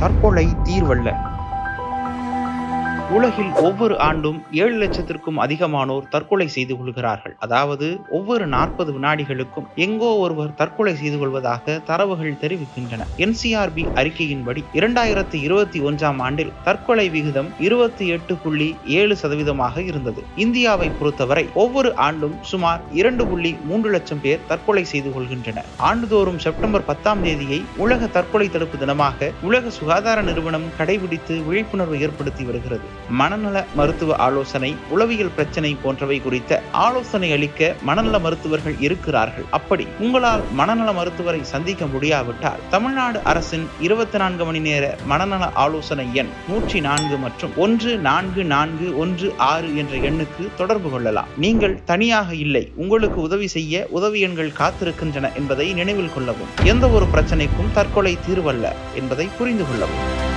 தற்கொலை தீர்வல்ல. உலகில் ஒவ்வொரு ஆண்டும் ஏழு லட்சத்திற்கும் அதிகமானோர் தற்கொலை செய்து கொள்கிறார்கள். அதாவது ஒவ்வொரு நாற்பது வினாடிகளுக்கும் எங்கோ ஒருவர் தற்கொலை செய்து கொள்வதாக தரவுகள் தெரிவிக்கின்றன. என்சிஆர்பி அறிக்கையின்படி இரண்டாயிரத்தி இருபத்தி ஒன்றாம் ஆண்டில் தற்கொலை விகிதம் இருபத்தி எட்டு புள்ளி ஏழு சதவீதமாக இருந்தது. இந்தியாவை பொறுத்தவரை ஒவ்வொரு ஆண்டும் சுமார் இரண்டு புள்ளி மூன்று லட்சம் பேர் தற்கொலை செய்து கொள்கின்றனர். ஆண்டுதோறும் செப்டம்பர் பத்தாம் தேதியை உலக தற்கொலை தடுப்பு தினமாக உலக சுகாதார நிறுவனம் கடைபிடித்து விழிப்புணர்வு ஏற்படுத்தி வருகிறது. மனநல மருத்துவ ஆலோசனை உளவியல் பிரச்சனை போன்றவை குறித்த ஆலோசனை அளிக்க மனநல மருத்துவர்கள் இருக்கிறார்கள். அப்படி உங்களால் மனநல மருத்துவரை சந்திக்க முடியாவிட்டால் தமிழ்நாடு அரசின் இருபத்தி நான்கு மணி நேர மனநல ஆலோசனை எண் நூற்றி நான்கு மற்றும் ஒன்று நான்கு நான்கு ஒன்று ஆறு என்ற எண்ணுக்கு தொடர்பு கொள்ளலாம். நீங்கள் தனியாக இல்லை உங்களுக்கு உதவி செய்ய உதவி எண்கள் காத்திருக்கின்றன என்பதை நினைவில் கொள்ளவும் எந்த ஒரு பிரச்சனைக்கும் தற்கொலை தீர்வல்ல என்பதை புரிந்து கொள்ளவும்.